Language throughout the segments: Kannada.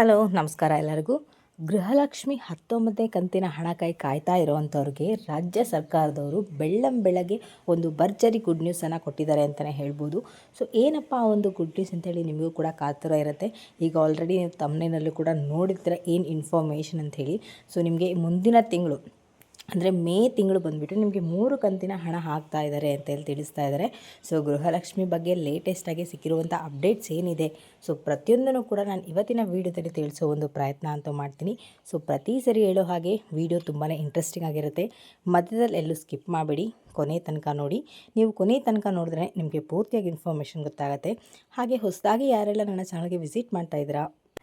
ಹಲೋ, ನಮಸ್ಕಾರ ಎಲ್ಲರಿಗೂ. ಗೃಹಲಕ್ಷ್ಮಿ ಹತ್ತೊಂಬತ್ತನೇ ಕಂತಿನ ಹಣ ಕೈ ಕಾಯ್ತಾ ಇರೋವಂಥವ್ರಿಗೆ ರಾಜ್ಯ ಸರ್ಕಾರದವರು ಬೆಳ್ಳಂ ಬೆಳಗ್ಗೆ ಒಂದು ಭರ್ಜರಿ ಗುಡ್ ನ್ಯೂಸನ್ನು ಕೊಟ್ಟಿದ್ದಾರೆ ಅಂತಲೇ ಹೇಳ್ಬೋದು. ಸೊ ಏನಪ್ಪ ಆ ಒಂದು ಗುಡ್ ನ್ಯೂಸ್ ಅಂತೇಳಿ ನಿಮಗೂ ಕೂಡ ಕಾತರ ಇರುತ್ತೆ. ಈಗ ಆಲ್ರೆಡಿ ನೀವು ತಮ್ಮನೇನಲ್ಲೂ ಕೂಡ ನೋಡಿದ್ರೆ ಏನು ಇನ್ಫಾರ್ಮೇಷನ್ ಹೇಳಿ ಸೊ ನಿಮಗೆ ಮುಂದಿನ ತಿಂಗಳು ಅಂದರೆ ಮೇ ತಿಂಗಳು ಬಂದುಬಿಟ್ಟು ನಿಮಗೆ ಮೂರು ಕಂತಿನ ಹಣ ಹಾಕ್ತಾ ಇದ್ದಾರೆ ಅಂತ ಹೇಳಿ ತಿಳಿಸ್ತಾ ಇದ್ದಾರೆ. ಸೊ, ಗೃಹಲಕ್ಷ್ಮಿ ಬಗ್ಗೆ ಲೇಟೆಸ್ಟಾಗಿ ಸಿಕ್ಕಿರುವಂಥ ಅಪ್ಡೇಟ್ಸ್ ಏನಿದೆ? ಸೊ, ಪ್ರತಿಯೊಂದನ್ನು ಕೂಡ ನಾನು ಇವತ್ತಿನ ವೀಡಿಯೋದಲ್ಲಿ ತಿಳಿಸೋ ಒಂದು ಪ್ರಯತ್ನ ಅಂತೂ ಮಾಡ್ತೀನಿ. ಸೊ, ಪ್ರತಿ ಸರಿ ಹೇಳೋ ಹಾಗೆ ವೀಡಿಯೋ ತುಂಬಾ ಇಂಟ್ರೆಸ್ಟಿಂಗ್ ಆಗಿರುತ್ತೆ. ಮಧ್ಯದಲ್ಲಿ ಎಲ್ಲೂ ಸ್ಕಿಪ್ ಮಾಡಬೇಡಿ. ಕೊನೆ ತನಕ ನೋಡಿ. ನೀವು ಕೊನೆ ತನಕ ನೋಡಿದ್ರೆ ನಿಮಗೆ ಪೂರ್ತಿಯಾಗಿ ಇನ್ಫಾರ್ಮೇಷನ್ ಗೊತ್ತಾಗುತ್ತೆ. ಹಾಗೆ ಹೊಸದಾಗಿ ಯಾರೆಲ್ಲ ನನ್ನ ಚಾನಲ್ಗೆ ವಿಸಿಟ್ ಮಾಡ್ತಾ ಇದ್ದೀರಾ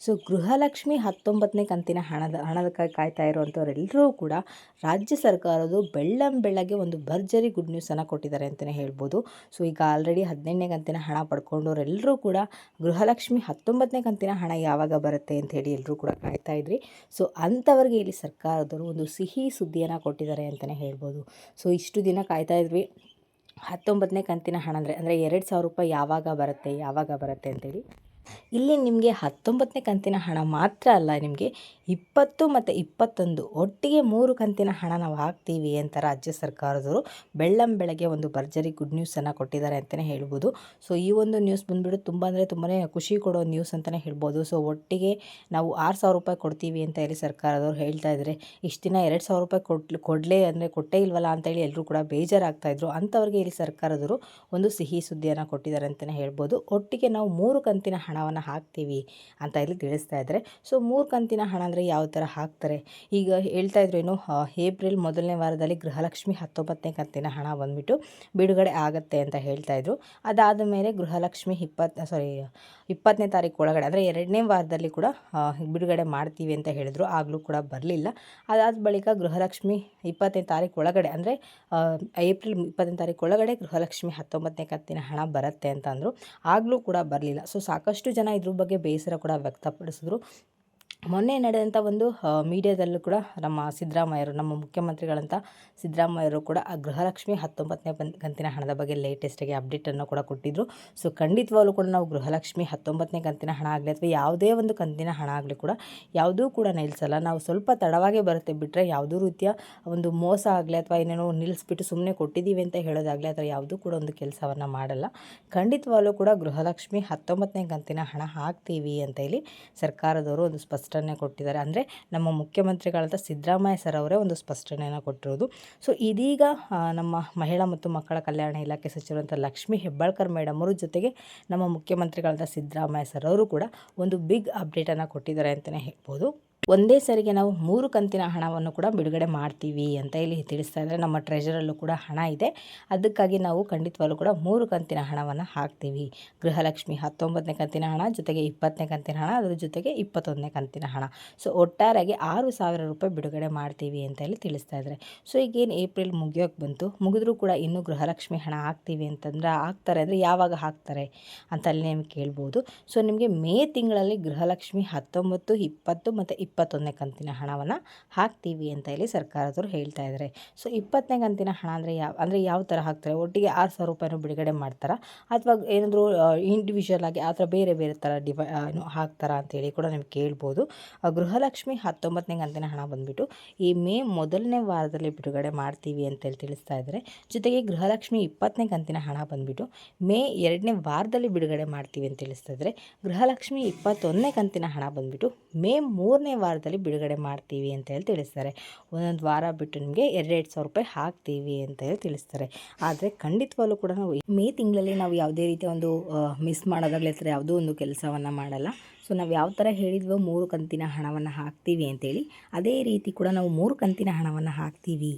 ಸೊ ಗೃಹಲಕ್ಷ್ಮಿ ಹತ್ತೊಂಬತ್ತನೇ ಕಂತಿನ ಹಣದ ಹಣದ ಕಾಯ್ತಾ ಇರುವಂಥವರೆಲ್ಲರೂ ಕೂಡ ರಾಜ್ಯ ಸರ್ಕಾರದ್ದು ಬೆಳ್ಳಂ ಬೆಳಗ್ಗೆ ಒಂದು ಭರ್ಜರಿ ಗುಡ್ ನ್ಯೂಸನ್ನು ಕೊಟ್ಟಿದ್ದಾರೆ ಅಂತಲೇ ಹೇಳ್ಬೋದು. ಸೊ ಈಗ ಆಲ್ರೆಡಿ ಹದಿನೆಂಟನೇ ಕಂತಿನ ಹಣ ಪಡ್ಕೊಂಡವರೆಲ್ಲರೂ ಕೂಡ ಗೃಹಲಕ್ಷ್ಮಿ ಹತ್ತೊಂಬತ್ತನೇ ಕಂತಿನ ಹಣ ಯಾವಾಗ ಬರುತ್ತೆ ಅಂತ ಹೇಳಿ ಎಲ್ಲರೂ ಕೂಡ ಕಾಯ್ತಾ ಇದ್ರಿ. ಸೊ ಅಂಥವ್ರಿಗೆ ಇಲ್ಲಿ ಸರ್ಕಾರದವರು ಒಂದು ಸಿಹಿ ಸುದ್ದಿಯನ್ನು ಕೊಟ್ಟಿದ್ದಾರೆ ಅಂತಲೇ ಹೇಳ್ಬೋದು. ಸೊ ಇಷ್ಟು ದಿನ ಕಾಯ್ತಾ ಇದ್ವಿ. ಹತ್ತೊಂಬತ್ತನೇ ಕಂತಿನ ಹಣ ಅಂದರೆ ಅಂದರೆ ಎರಡು ಸಾವಿರ ರೂಪಾಯಿ ಯಾವಾಗ ಬರುತ್ತೆ ಯಾವಾಗ ಬರುತ್ತೆ ಅಂತೇಳಿ ಇಲ್ಲಿ ನಿಮಗೆ ಹತ್ತೊಂಬತ್ತನೇ ಕಂತಿನ ಹಣ ಮಾತ್ರ ಅಲ್ಲ, ನಿಮಗೆ ಇಪ್ಪತ್ತು ಮತ್ತು ಇಪ್ಪತ್ತೊಂದು ಒಟ್ಟಿಗೆ ಮೂರು ಕಂತಿನ ಹಣ ನಾವು ಹಾಕ್ತೀವಿ ಅಂತ ರಾಜ್ಯ ಸರ್ಕಾರದವರು ಬೆಳ್ಳಂ ಬೆಳಗ್ಗೆ ಒಂದು ಭರ್ಜರಿ ಗುಡ್ ನ್ಯೂಸನ್ನು ಕೊಟ್ಟಿದ್ದಾರೆ ಅಂತಲೇ ಹೇಳ್ಬೋದು. ಸೊ ಈ ಒಂದು ನ್ಯೂಸ್ ಬಂದುಬಿಟ್ಟು ತುಂಬ ಅಂದರೆ ತುಂಬಾ ಖುಷಿ ಕೊಡೋ ನ್ಯೂಸ್ ಅಂತಲೇ ಹೇಳ್ಬೋದು. ಸೊ ಒಟ್ಟಿಗೆ ನಾವು ಆರು ಸಾವಿರ ರೂಪಾಯಿ ಕೊಡ್ತೀವಿ ಅಂತ ಹೇಳಿ ಸರ್ಕಾರದವರು ಹೇಳ್ತಾ ಇದ್ದಾರೆ ಇಷ್ಟು ದಿನ ಎರಡು ಸಾವಿರ ರೂಪಾಯಿ ಕೊಡ್ ಕೊಡಲೇ ಅಂದರೆ ಕೊಟ್ಟೇ ಇಲ್ವಲ್ಲ ಅಂತೇಳಿ ಎಲ್ಲರೂ ಕೂಡ ಬೇಜಾರಾಗ್ತಾಯಿದ್ರು ಅಂಥವ್ರಿಗೆ ಇಲ್ಲಿ ಸರ್ಕಾರದವರು ಒಂದು ಸಿಹಿ ಸುದ್ದಿಯನ್ನು ಕೊಟ್ಟಿದ್ದಾರೆ ಅಂತಲೇ ಹೇಳ್ಬೋದು. ಒಟ್ಟಿಗೆ ನಾವು ಮೂರು ಕಂತಿನ ಹಣವನ್ನು ಹಾಕ್ತೀವಿ ಅಂತ ಇಲ್ಲಿ ತಿಳಿಸ್ತಾ ಇದ್ದಾರೆ. ಸೊ ಮೂರು ಕಂತಿನ ಹಣ ಅಂದರೆ ಯಾವ ಥರ ಹಾಕ್ತಾರೆ? ಈಗ ಹೇಳ್ತಾ ಇದ್ರು ಏನು ಏಪ್ರಿಲ್ ಮೊದಲನೇ ವಾರದಲ್ಲಿ ಗೃಹಲಕ್ಷ್ಮಿ ಹತ್ತೊಂಬತ್ತನೇ ಕಂತಿನ ಹಣ ಬಂದುಬಿಟ್ಟು ಬಿಡುಗಡೆ ಆಗುತ್ತೆ ಅಂತ ಹೇಳ್ತಾ ಇದ್ರು. ಅದಾದ ಮೇಲೆ ಗೃಹಲಕ್ಷ್ಮಿ ಇಪ್ಪತ್ತು ಸಾರಿ ಇಪ್ಪತ್ತನೇ ತಾರೀಕು ಒಳಗಡೆ ಅಂದರೆ ಎರಡನೇ ವಾರದಲ್ಲಿ ಕೂಡ ಬಿಡುಗಡೆ ಮಾಡ್ತೀವಿ ಅಂತ ಹೇಳಿದ್ರು. ಆಗಲೂ ಕೂಡ ಬರಲಿಲ್ಲ. ಅದಾದ ಬಳಿಕ ಗೃಹಲಕ್ಷ್ಮಿ ಇಪ್ಪತ್ತನೇ ತಾರೀಕು ಒಳಗಡೆ ಅಂದರೆ ಏಪ್ರಿಲ್ ಇಪ್ಪತ್ತನೇ ತಾರೀಕು ಒಳಗಡೆ ಗೃಹಲಕ್ಷ್ಮಿ ಹತ್ತೊಂಬತ್ತನೇ ಕಂತಿನ ಹಣ ಬರುತ್ತೆ ಅಂತ ಅಂದರು. ಆಗಲೂ ಕೂಡ ಬರಲಿಲ್ಲ. ಸೊ ಸಾಕಷ್ಟು ಜನ ಇದ್ರ ಬಗ್ಗೆ ಬೇಸರ ಕೂಡ ವ್ಯಕ್ತಪಡಿಸಿದ್ರು. ಮೊನ್ನೆ ನಡೆದಂಥ ಒಂದು ಮೀಡಿಯಾದಲ್ಲೂ ಕೂಡ ನಮ್ಮ ಸಿದ್ದರಾಮಯ್ಯರು, ನಮ್ಮ ಮುಖ್ಯಮಂತ್ರಿಗಳಂತ ಸಿದ್ದರಾಮಯ್ಯರು ಕೂಡ ಆ ಗೃಹಲಕ್ಷ್ಮಿ ಹತ್ತೊಂಬತ್ತನೇ ಕಂತಿನ ಹಣದ ಬಗ್ಗೆ ಲೇಟೆಸ್ಟಾಗಿ ಅಪ್ಡೇಟನ್ನು ಕೂಡ ಕೊಟ್ಟಿದ್ದರು ಸೊ ಖಂಡಿತವಾಗ್ಲೂ ಕೂಡ ನಾವು ಗೃಹಲಕ್ಷ್ಮಿ ಹತ್ತೊಂಬತ್ತನೇ ಕಂತಿನ ಹಣ ಆಗಲಿ ಅಥವಾ ಯಾವುದೇ ಒಂದು ಕಂತಿನ ಹಣ ಆಗಲಿ ಕೂಡ ಯಾವುದೂ ಕೂಡ ನಿಲ್ಲಿಸಲ್ಲ ನಾವು ಸ್ವಲ್ಪ ತಡವಾಗೇ ಬರುತ್ತೆ ಬಿಟ್ಟರೆ ಯಾವುದೂ ರೀತಿಯ ಒಂದು ಮೋಸ ಆಗಲಿ ಅಥವಾ ಏನೇನೋ ನಿಲ್ಲಿಸ್ಬಿಟ್ಟು ಸುಮ್ಮನೆ ಕೊಟ್ಟಿದ್ದೀವಿ ಅಂತ ಹೇಳೋದಾಗಲಿ ಅಥವಾ ಯಾವುದೂ ಕೂಡ ಒಂದು ಕೆಲಸವನ್ನು ಮಾಡಲ್ಲ. ಖಂಡಿತವಾಗ್ಲೂ ಕೂಡ ಗೃಹಲಕ್ಷ್ಮಿ ಹತ್ತೊಂಬತ್ತನೇ ಕಂತಿನ ಹಣ ಹಾಕ್ತೀವಿ ಅಂತ ಹೇಳಿ ಸರ್ಕಾರದವರು ಒಂದು ಸ್ಪಷ್ಟ ಸ್ಪಷ್ಟನೆ ಕೊಟ್ಟಿದ್ದಾರೆ. ಅಂದರೆ ನಮ್ಮ ಮುಖ್ಯಮಂತ್ರಿಗಳಾದ ಸಿದ್ದರಾಮಯ್ಯ ಸರ್ ಅವರೇ ಒಂದು ಸ್ಪಷ್ಟನೆಯನ್ನು ಕೊಟ್ಟಿರೋದು. ಸೊ ಇದೀಗ ನಮ್ಮ ಮಹಿಳಾ ಮತ್ತು ಮಕ್ಕಳ ಕಲ್ಯಾಣ ಇಲಾಖೆ ಸಚಿವರಂಥ ಲಕ್ಷ್ಮೀ ಹೆಬ್ಬಾಳ್ಕರ್ ಮೇಡಮ್ ಅವರ ಜೊತೆಗೆ ನಮ್ಮ ಮುಖ್ಯಮಂತ್ರಿಗಳಾದ ಸಿದ್ದರಾಮಯ್ಯ ಸರ್ ಅವರು ಕೂಡ ಒಂದು ಬಿಗ್ ಅಪ್ಡೇಟನ್ನು ಕೊಟ್ಟಿದ್ದಾರೆ ಅಂತಲೇ ಹೇಳ್ಬೋದು. ಒಂದೇ ಸರಿಗೆ ನಾವು ಮೂರು ಕಂತಿನ ಹಣವನ್ನು ಕೂಡ ಬಿಡುಗಡೆ ಮಾಡ್ತೀವಿ ಅಂತ ಇಲ್ಲಿ ತಿಳಿಸ್ತಾ ಇದ್ದಾರೆ. ನಮ್ಮ ಟ್ರೆಜರಲ್ಲೂ ಕೂಡ ಹಣ ಇದೆ. ಅದಕ್ಕಾಗಿ ನಾವು ಖಂಡಿತವಾಗ್ಲೂ ಕೂಡ ಮೂರು ಕಂತಿನ ಹಣವನ್ನು ಹಾಕ್ತೀವಿ. ಗೃಹಲಕ್ಷ್ಮಿ ಹತ್ತೊಂಬತ್ತನೇ ಕಂತಿನ ಹಣ, ಜೊತೆಗೆ ಇಪ್ಪತ್ತನೇ ಕಂತಿನ ಹಣ, ಅದರ ಜೊತೆಗೆ ಇಪ್ಪತ್ತೊಂದನೇ ಕಂತಿನ ಹಣ. ಸೊ ಒಟ್ಟಾರೆಯಾಗಿ ಆರು ಸಾವಿರ ರೂಪಾಯಿ ಬಿಡುಗಡೆ ಮಾಡ್ತೀವಿ ಅಂತ ಹೇಳಿ ತಿಳಿಸ್ತಾ ಇದ್ದಾರೆ. ಸೊ ಈಗೇನು ಏಪ್ರಿಲ್ ಮುಗಿಯೋಕ್ಕೆ ಬಂತು. ಮುಗಿದ್ರೂ ಕೂಡ ಇನ್ನೂ ಗೃಹಲಕ್ಷ್ಮಿ ಹಣ ಹಾಕ್ತೀವಿ ಅಂತಂದ್ರೆ ಹಾಕ್ತಾರೆ ಅಂದರೆ ಯಾವಾಗ ಹಾಕ್ತಾರೆ ಅಂತ ಅಲ್ಲಿ ನಿಮ್ಗೆ ಕೇಳ್ಬೋದು. ಸೊ ನಿಮಗೆ ಮೇ ತಿಂಗಳಲ್ಲಿ ಗೃಹಲಕ್ಷ್ಮಿ ಹತ್ತೊಂಬತ್ತು, ಇಪ್ಪತ್ತು ಮತ್ತು ಇಪ್ಪತ್ತೊಂದನೇ ಕಂತಿನ ಹಣವನ್ನು ಹಾಕ್ತೀವಿ ಅಂತ ಹೇಳಿ ಸರ್ಕಾರದವರು ಹೇಳ್ತಾ ಇದ್ದಾರೆ ಸೊ ಇಪ್ಪತ್ತನೇ ಕಂತಿನ ಹಣ ಅಂದರೆ ಯಾವ ಅಂದರೆ ಯಾವ ಥರ ಹಾಕ್ತಾರೆ? ಒಟ್ಟಿಗೆ ಆರು ಸಾವಿರ ರೂಪಾಯಿನೂ ಬಿಡುಗಡೆ ಮಾಡ್ತಾರಾ? ಅಥವಾ ಏನಾದರೂ ಇಂಡಿವಿಜುವಲ್ ಆಗಿ ಆ ಥರ ಬೇರೆ ಬೇರೆ ಥರ ಡಿವೈ ಹಾಕ್ತಾರಾ ಅಂತೇಳಿ ಕೂಡ ನಿಮ್ಗೆ ಕೇಳ್ಬೋದು. ಗೃಹಲಕ್ಷ್ಮಿ ಹತ್ತೊಂಬತ್ತನೇ ಕಂತಿನ ಹಣ ಬಂದುಬಿಟ್ಟು ಈ ಮೇ ಮೊದಲನೇ ವಾರದಲ್ಲಿ ಬಿಡುಗಡೆ ಮಾಡ್ತೀವಿ ಅಂತೇಳಿ ತಿಳಿಸ್ತಾ ಇದ್ದಾರೆ ಜೊತೆಗೆ ಗೃಹಲಕ್ಷ್ಮಿ ಇಪ್ಪತ್ತನೇ ಕಂತಿನ ಹಣ ಬಂದುಬಿಟ್ಟು ಮೇ ಎರಡನೇ ವಾರದಲ್ಲಿ ಬಿಡುಗಡೆ ಮಾಡ್ತೀವಿ ಅಂತ ತಿಳಿಸ್ತಾ ಇದ್ದಾರೆ ಗೃಹಲಕ್ಷ್ಮಿ ಇಪ್ಪತ್ತೊಂದನೇ ಕಂತಿನ ಹಣ ಬಂದುಬಿಟ್ಟು ಮೇ ಮೂರನೇ ವಾರದಲ್ಲಿ ಬಿಡುಗಡೆ ಮಾಡ್ತೀವಿ ಅಂತ ಹೇಳಿ ತಿಳಿಸ್ತಾರೆ. ಒಂದೊಂದು ವಾರ ಬಿಟ್ಟು ನಿಮಗೆ ಎರಡೆರಡು ಸಾವಿರ ರೂಪಾಯಿ ಹಾಕ್ತೀವಿ ಅಂತ ಹೇಳಿ ತಿಳಿಸ್ತಾರೆ. ಆದರೆ ಖಂಡಿತವಾಗ್ಲೂ ಕೂಡ ನಾವು ಮೇ ತಿಂಗಳಲ್ಲಿ ನಾವು ಯಾವುದೇ ರೀತಿಯ ಒಂದು ಮಿಸ್ ಮಾಡೋದಾಗಲಿ ಅಥವಾ ಯಾವುದೋ ಒಂದು ಕೆಲಸವನ್ನು ಮಾಡಲ್ಲ. ಸೊ ನಾವು ಯಾವ ಥರ ಹೇಳಿದ್ವೋ ಮೂರು ಕಂತಿನ ಹಣವನ್ನು ಹಾಕ್ತೀವಿ ಅಂತೇಳಿ ಅದೇ ರೀತಿ ಕೂಡ ನಾವು ಮೂರು ಕಂತಿನ ಹಣವನ್ನು ಹಾಕ್ತೀವಿ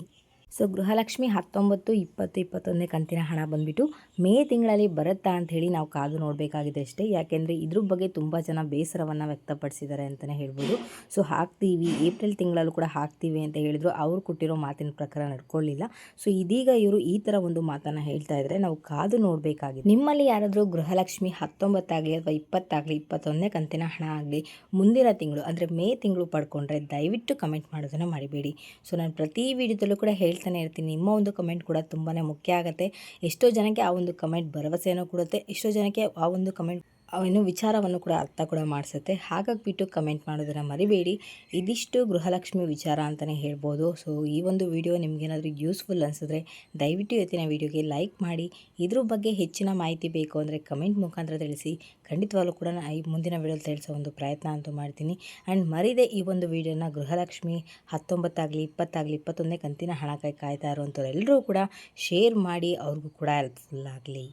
ಸೊ ಗೃಹಲಕ್ಷ್ಮಿ ಹತ್ತೊಂಬತ್ತು, ಇಪ್ಪತ್ತು, ಇಪ್ಪತ್ತೊಂದನೇ ಕಂತಿನ ಹಣ ಬಂದುಬಿಟ್ಟು ಮೇ ತಿಂಗಳಲ್ಲಿ ಬರುತ್ತಾ ಅಂತ ಹೇಳಿ ನಾವು ಕಾದು ನೋಡಬೇಕಾಗಿದೆ ಅಷ್ಟೇ. ಯಾಕೆಂದರೆ ಇದ್ರ ಬಗ್ಗೆ ತುಂಬ ಜನ ಬೇಸರವನ್ನು ವ್ಯಕ್ತಪಡಿಸಿದ್ದಾರೆ ಅಂತಲೇ ಹೇಳ್ಬೋದು. ಸೊ ಹಾಕ್ತೀವಿ, ಏಪ್ರಿಲ್ ತಿಂಗಳಲ್ಲೂ ಕೂಡ ಹಾಕ್ತೀವಿ ಅಂತ ಹೇಳಿದ್ರು. ಅವ್ರು ಕೊಟ್ಟಿರೋ ಮಾತಿನ ಪ್ರಕಾರ ನಡ್ಕೊಳ್ಳಿಲ್ಲ. ಸೊ ಇದೀಗ ಇವರು ಈ ಥರ ಒಂದು ಮಾತನ್ನು ಹೇಳ್ತಾ ಇದ್ದಾರೆ ನಾವು ಕಾದು ನೋಡಬೇಕಾಗಿದೆ. ನಿಮ್ಮಲ್ಲಿ ಯಾರಾದರೂ ಗೃಹಲಕ್ಷ್ಮಿ ಹತ್ತೊಂಬತ್ತಾಗಲಿ ಅಥವಾ ಇಪ್ಪತ್ತಾಗಲಿ, ಇಪ್ಪತ್ತೊಂದನೇ ಕಂತಿನ ಹಣ ಆಗಲಿ ಮುಂದಿನ ತಿಂಗಳು, ಅಂದರೆ ಮೇ ತಿಂಗಳು ಪಡ್ಕೊಂಡ್ರೆ ದಯವಿಟ್ಟು ಕಮೆಂಟ್ ಮಾಡೋದನ್ನು ಮಾಡಿಬೇಡಿ ಸೊ ನಾನು ಪ್ರತಿ ವಿಡಿಯೋದಲ್ಲೂ ಕೂಡ ಹೇಳ್ತಾನೆ ಇರ್ತೀನಿ. ನಿಮ್ಮ ಒಂದು ಕಮೆಂಟ್ ಕೂಡ ತುಂಬಾ ಮುಖ್ಯ ಆಗುತ್ತೆ. ಎಷ್ಟೋ ಜನಕ್ಕೆ ಆ ಒಂದು ಕಮೆಂಟ್ ಭರವಸೆಯನ್ನು ಕೊಡುತ್ತೆ. ಎಷ್ಟೋ ಜನಕ್ಕೆ ಆ ಒಂದು ಕಮೆಂಟ್ ಏನು ವಿಚಾರವನ್ನು ಕೂಡ ಅರ್ಥ ಕೂಡ ಮಾಡಿಸುತ್ತೆ. ಹಾಗಾಗಿಬಿಟ್ಟು ಕಮೆಂಟ್ ಮಾಡೋದನ್ನು ಮರಿಬೇಡಿ. ಇದಿಷ್ಟು ಗೃಹಲಕ್ಷ್ಮಿ ವಿಚಾರ ಅಂತಲೇ ಹೇಳ್ಬೋದು. ಸೊ ಈ ಒಂದು ವಿಡಿಯೋ ನಿಮಗೇನಾದರೂ ಯೂಸ್ಫುಲ್ ಅನಿಸಿದ್ರೆ ದಯವಿಟ್ಟು ಇವತ್ತಿನ ವಿಡಿಯೋಗೆ ಲೈಕ್ ಮಾಡಿ. ಇದ್ರ ಬಗ್ಗೆ ಹೆಚ್ಚಿನ ಮಾಹಿತಿ ಬೇಕು ಅಂದರೆ ಕಮೆಂಟ್ ಮುಖಾಂತರ ತಿಳಿಸಿ. ಖಂಡಿತವಾಗ್ಲೂ ಕೂಡ ನಾನು ಈ ಮುಂದಿನ ವಿಡಿಯೋ ತಿಳಿಸೋ ಒಂದು ಪ್ರಯತ್ನ ಅಂತೂ ಮಾಡ್ತೀನಿ. ಆ್ಯಂಡ್ ಮರಿದೆ ಈ ಒಂದು ವಿಡಿಯೋನ ಗೃಹಲಕ್ಷ್ಮಿ ಹತ್ತೊಂಬತ್ತಾಗಲಿ, ಇಪ್ಪತ್ತಾಗಲಿ, ಇಪ್ಪತ್ತೊಂದನೇ ಕಂತಿನ ಹಣ ಕೈ ಕಾಯ್ತಾ ಇರುವಂಥವ್ರು ಎಲ್ಲರೂ ಕೂಡ ಶೇರ್ ಮಾಡಿ. ಅವ್ರಿಗೂ ಕೂಡ ಹೆಲ್ಪ್ಫುಲ್ ಆಗಲಿ.